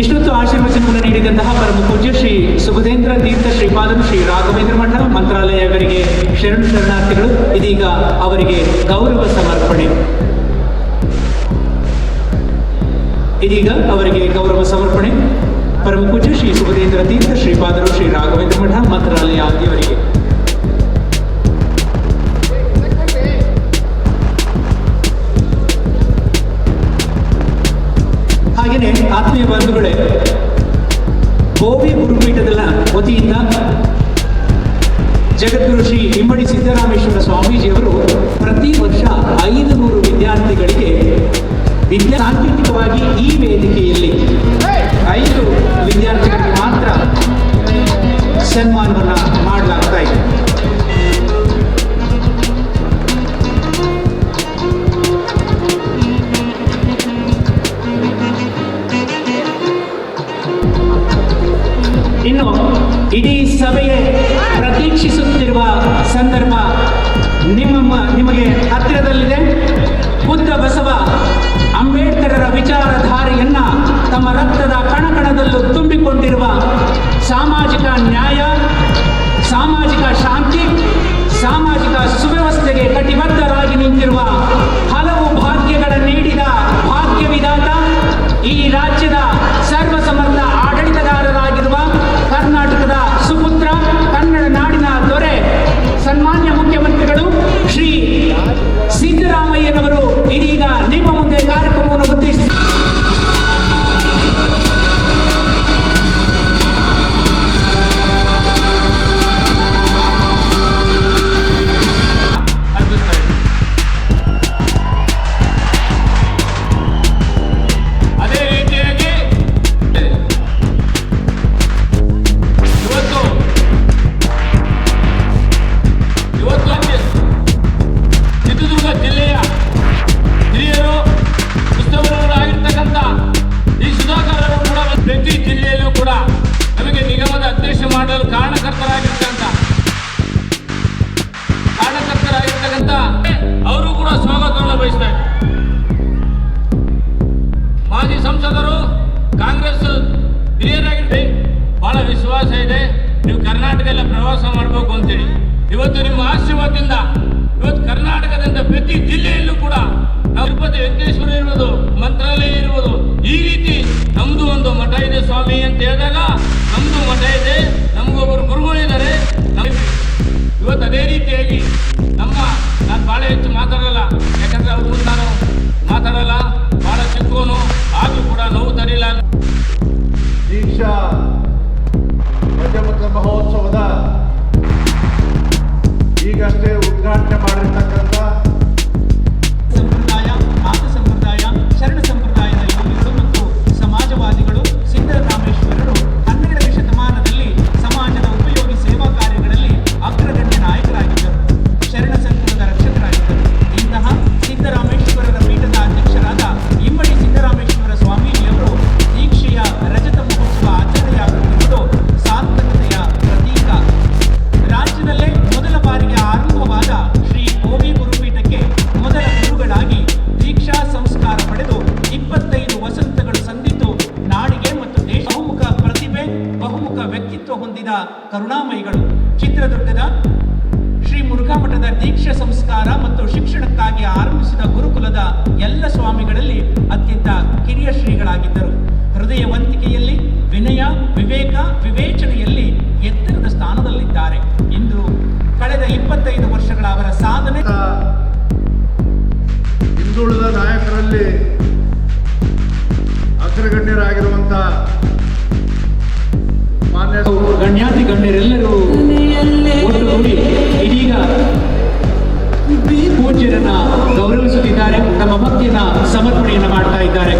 ಇಷ್ಟೊತ್ತು ಆಶೀರ್ವಚನವನ್ನು ನೀಡಿದಂತಹ ಪರಮ ಪೂಜ್ಯ ಶ್ರೀ ಸುಭದೇಂದ್ರ ತೀರ್ಥ ಶ್ರೀಪಾದಂ ಶ್ರೀ ರಾಘವೇಂದ್ರ ಮಠ ಮಂತ್ರಾಲಯ ಅವರಿಗೆ ಶರಣು ಶರಣಾರ್ಥಿಗಳು, ಇದೀಗ ಅವರಿಗೆ ಗೌರವ ಸಮರ್ಪಣೆ. ಇದೀಗ ಅವರಿಗೆ ಗೌರವ ಸಮರ್ಪಣೆ. ಪರಮ ಪೂಜ್ಯ ಶ್ರೀ ಸುಭದೇಂದ್ರ ತೀರ್ಥ ಶ್ರೀಪಾದರು ಶ್ರೀ ರಾಘವೇಂದ್ರ ಮಠ ಮಂತ್ರಾಲಯ ಆದಿಯವರಿಗೆ ಹಾಗೆಯೇ ಆತ್ಮೀಯ ಬಂಧುಗಳೇ ಗೋವಿ ಗುರುಪೀಠದಲ್ಲ ವತಿಯಿಂದ ಜಗದ್ಗುರು ಶ್ರೀ ಇಮ್ಮಡಿ ಸಿದ್ದರಾಮೇಶ್ವರ ಸ್ವಾಮೀಜಿಯವರು ಪ್ರತಿ ವರ್ಷ ಐದು ನೂರು ವಿದ್ಯಾರ್ಥಿಗಳಿಗೆ ವಿದ್ಯಾ ಈ ವೇದಿಕೆಯಲ್ಲಿ ಐದು ವಿದ್ಯಾರ್ಥಿಗಳಿಗೆ ಮಾತ್ರ ಸನ್ಮಾನವನ್ನು ಮಾಡಲಾಗ್ತಾ ಇದೆ. ನ್ಯಾಯ ಸಾಮಾಜಿಕ ಶಾಂತಿ ಸಾಮಾಜಿಕ ಸುವ್ಯವಸ್ಥೆಗೆ ಕಟಿಬದ್ಧರಾಗಿ ನಿಂತಿರುವ ರೀತಿಯಾಗಿ ನಮ್ಮ ನಾನು ಬಹಳ ಹೆಚ್ಚು ಮಾತಾಡಲ್ಲ. ವಿವೇಕ ವಿವೇಚನೆಯಲ್ಲಿ ಎತ್ತರದ ಸ್ಥಾನದಲ್ಲಿದ್ದಾರೆ. ಇಂದು ಕಳೆದ ಇಪ್ಪತ್ತೈದು ವರ್ಷಗಳ ಅವರ ಸಾಧನೆ ಹಿಂದುಳಿದ ನಾಯಕರಲ್ಲಿ ಅಗ್ರಗಣ್ಯರಾಗಿರುವಂತ ಮಾನ್ಯ ಗಣ್ಯಾತಿ ಗಣ್ಯರೆಲ್ಲರೂ ಇದೀಗ ಪೂಜ್ಯರನ್ನ ಗೌರವಿಸುತ್ತಿದ್ದಾರೆ. ತಮ್ಮ ಭಕ್ತಿಯನ್ನ ಸಮರ್ಪಣೆಯನ್ನು ಮಾಡ್ತಾ ಇದ್ದಾರೆ.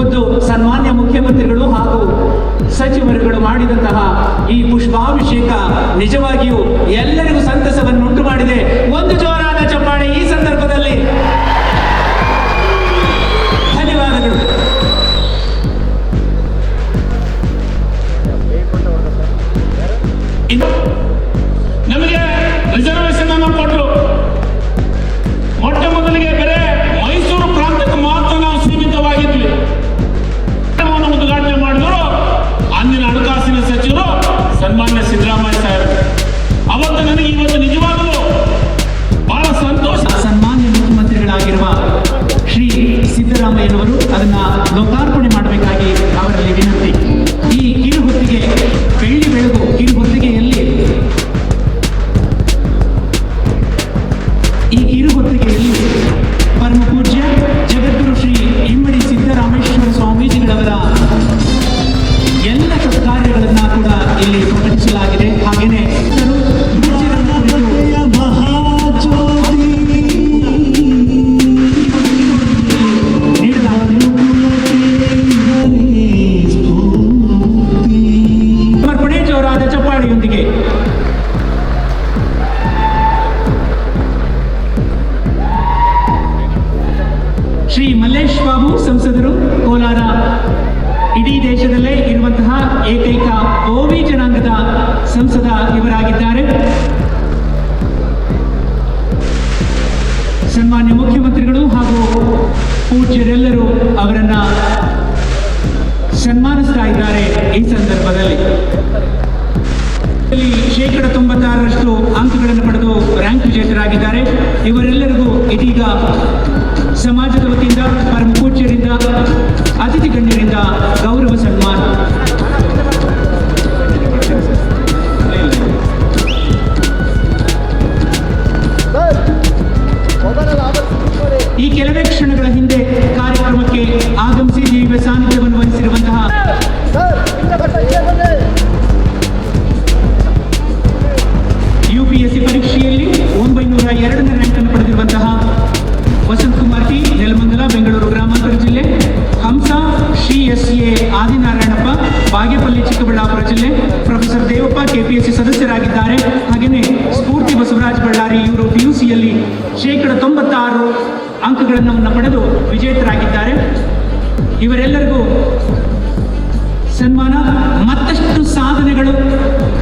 ಖುದ್ದು ಸನ್ಮಾನ್ಯ ಮುಖ್ಯಮಂತ್ರಿಗಳು ಹಾಗೂ ಸಚಿವರುಗಳು ಮಾಡಿದಂತಹ ಈ ಪುಷ್ಪಾಭಿಷೇಕ ನಿಜವಾಗಿಯೂ ಎಲ್ಲರಿಗೂ ಸಂತಸವನ್ನು ಉಂಟು ಮಾಡಿದೆ ಒಂದು ಜೋರಾದ ಚಪ್ಪಾಳೆ ಚಪ್ಪಾಣಿಯೊಂದಿಗೆ ಶ್ರೀ ಮಲ್ಲೇಶ್ ಬಾಬು ಸಂಸದರು ಕೋಲಾರ. ಇಡೀ ದೇಶದಲ್ಲೇ ಇರುವಂತಹ ಏಕೈಕ ಓವಿ ಜನಾಂಗದ ಸಂಸದ ಇವರಾಗಿದ್ದಾರೆ. ಸನ್ಮಾನ್ಯ ಮುಖ್ಯಮಂತ್ರಿಗಳು ಹಾಗೂ ಪೂಜ್ಯರೆಲ್ಲರೂ ಅವರನ್ನ ಸನ್ಮಾನಿಸ್ತಾ ಇದ್ದಾರೆ ಈ ಸಂದರ್ಭದಲ್ಲಿ. ಶೇಕಡ ತೊಂಬತ್ತಾರರಷ್ಟು ಅಂಕಗಳನ್ನು ಪಡೆದು ರ್ಯಾಂಕ್ ವಿಜೇತರಾಗಿದ್ದಾರೆ. ಇವರೆಲ್ಲರಿಗೂ ಇದೀಗ ಸಮಾಜದ ವತಿಯಿಂದ, ಪರಮಪೂಜ್ಯರಿಂದ, ಅತಿಥಿ ಗಣ್ಯರಿಂದ ಗೌರವ ಸನ್ಮಾನ. ಈ ಕೆಲವೇ ಕ್ಷಣಗಳ ಹಿಂದೆ ಶೇಕಡ ತೊಂಬತ್ತಾರು ಅಂಕಗಳನ್ನು ಪಡೆದು ವಿಜೇತರಾಗಿದ್ದಾರೆ. ಇವರೆಲ್ಲರಿಗೂ ಸನ್ಮಾನ. ಮತ್ತಷ್ಟು ಸಾಧನೆಗಳು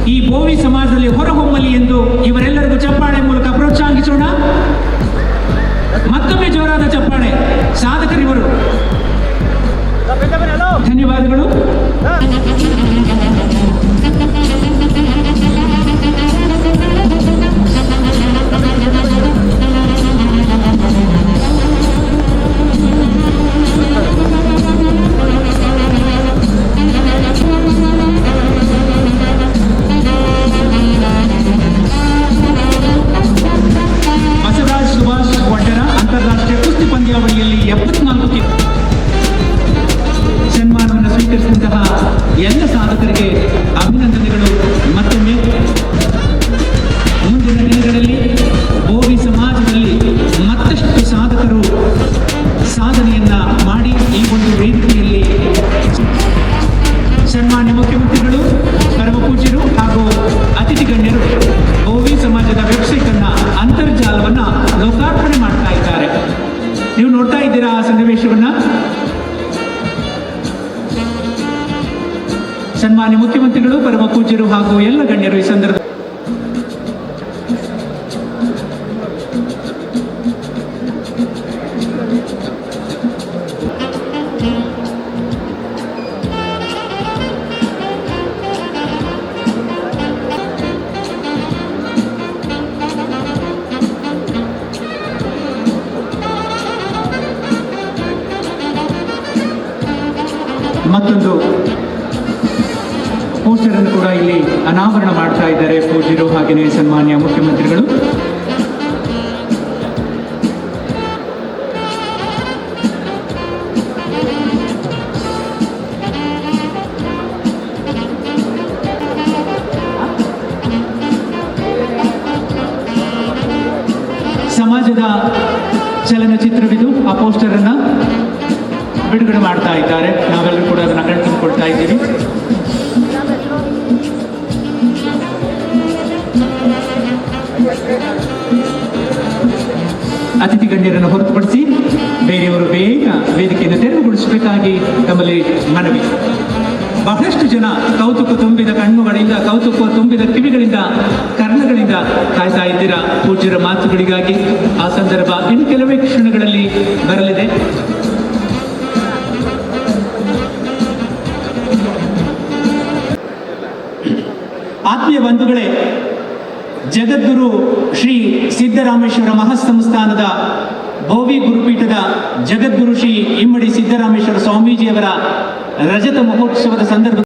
ಈ ಬೋವಿ ಸಮಾಜದಲ್ಲಿ ಹೊರಹೊಮ್ಮಲಿ ಎಂದು ಇವರೆಲ್ಲರಿಗೂ ಚಪ್ಪಾಳೆ ಮೂಲಕ ಪ್ರೋತ್ಸಾಹಿಸೋಣ. ಮತ್ತೊಮ್ಮೆ ಜೋರಾದ ಚಪ್ಪಾಳೆ. ಸಾಧಕರಿವರು. ಧನ್ಯವಾದಗಳು. ಸನ್ಮಾನ್ಯ ಮುಖ್ಯಮಂತ್ರಿಗಳು ಪರಮ ಪೂಜ್ಯರು ಹಾಗೂ ಎಲ್ಲ ಗಣ್ಯರು ಈ ಸಂದರ್ಭ ಮತ್ತೊಂದು ಪಿಕ್ಚರನ್ನು ಕೂಡ ಇಲ್ಲಿ ಅನಾವರಣ ಮಾಡ್ತಾ ಇದ್ದಾರೆ. ಪೂಜಿರು ಹಾಗೆಯೇ ಸನ್ಮಾನ್ಯ ಮುಖ್ಯಮಂತ್ರಿಗಳು. ಸಮಾಜದ ಚಲನಚಿತ್ರವಿದು ಆ ಪೋಸ್ಟರ್ ಅನ್ನ ಬಿಡುಗಡೆ ಮಾಡ್ತಾ ಇದ್ದಾರೆ. ನಾವೆಲ್ಲರೂ ಕೂಡ ಅದನ್ನ ಕಣ್ತುಕೊಳ್ತಾ ಇದ್ದೀವಿ. ಅತಿಥಿ ಗಣ್ಯರನ್ನು ಹೊರತುಪಡಿಸಿ ಬೇರೆಯವರು ಬೇಗ ವೇದಿಕೆಯನ್ನು ತೆರವುಗೊಳಿಸಬೇಕಾಗಿ ತಮ್ಮಲ್ಲಿ ಮನವಿ. ಬಹಳಷ್ಟು ಜನ ಕೌತುಕ ತುಂಬಿದ ಕಣ್ಣುಗಳಿಂದ ಕೌತುಕ ತುಂಬಿದ ಕಿವಿಗಳಿಂದ, ಕರ್ಣಗಳಿಂದ ಕಾಯ್ತಾ ಇದ್ದೀರಾ? ಪೂಜ್ಯರ ಮಾತುಗಳಿಗಾಗಿ ಆ ಸಂದರ್ಭ ಇನ್ನು ಕೆಲವೇ ಕ್ಷಣಗಳಲ್ಲಿ ಬರಲಿದೆ. ಆತ್ಮೀಯ ಬಂಧುಗಳೇ ಜಗದ್ಗುರು ಶ್ರೀ ಸಿದ್ದರಾಮೇಶ್ವರ ಮಹಾಸಂಸ್ಥಾನದ ಭೋವಿ ಗುರುಪೀಠದ ಜಗದ್ಗುರು ಶ್ರೀ ಇಮ್ಮಡಿ ಸಿದ್ದರಾಮೇಶ್ವರ ಸ್ವಾಮೀಜಿಯವರ ರಜತ ಮಹೋತ್ಸವದ ಸಂದರ್ಭ